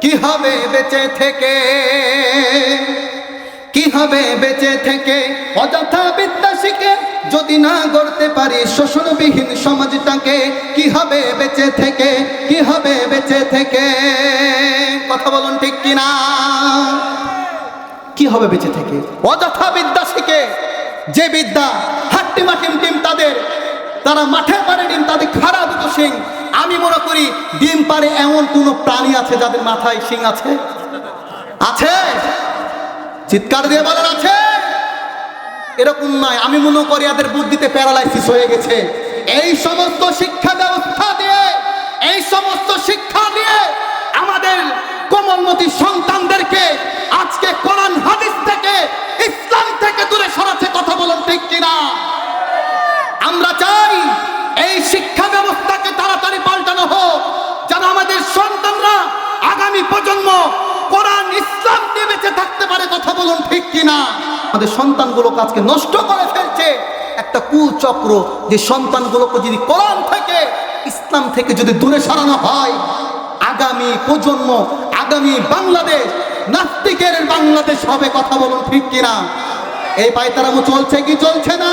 কি হবে বেঁচে থেকে? কি হবে বেঁচে থেকে? অযথা বিদ্যা শিখে যদি না গড়তে পারি শোষণবিহীন সমাজটাকে, কি হবে বেঁচে থেকে? কি হবে বেঁচে থেকে? কথা বলুন ঠিক কিনা? কি হবে বেঁচে থেকে? অযথা বিদ্যা শিখে যে বিদ্যা হাট্টিমা টিম টিম তাদের, তারা মাঠে পারে ডিম তাদের খারাপ আমি মনে করি ডিম পারে এমন কোনো প্রাণী আছে যাদের মাথায় শিং আছে? আছে? চিৎকার দিয়ে বলেন, আছে। এরকম নয়। আমি মনে করি এদের বুদ্ধিতে প্যারালাইসিস হয়ে গেছে। এই সমস্ত শিক্ষা ব্যবস্থা দিয়ে, এই সমস্ত শিক্ষা দিয়ে আমাদের কোমলমতি সন্তানদেরকে আজকে কোরআন হাদিস থেকে, ইসলাম থেকে দূরে সরাতে কথা বলুন ঠিক কিনা? আমরা চাই এই শিক্ষা প্রজন্ম কোরআন ইসলাম নিয়ে বেঁচে থাকতে পারে কথা বলুন ঠিক কিনা? আমাদের সন্তানগুলোকে কাজকে নষ্ট করে ফেলছে। একটা কুচক্র যে সন্তানগুলোকে যদি কোরআন থেকে, ইসলাম থেকে যদি দূরে সরানো হয়, আগামী প্রজন্ম, আগামী বাংলাদেশ, নাস্তিকের বাংলাদেশ হবে কথা বলুন ঠিক কিনা? এই পায়তারামো চলছে কি চলছে না?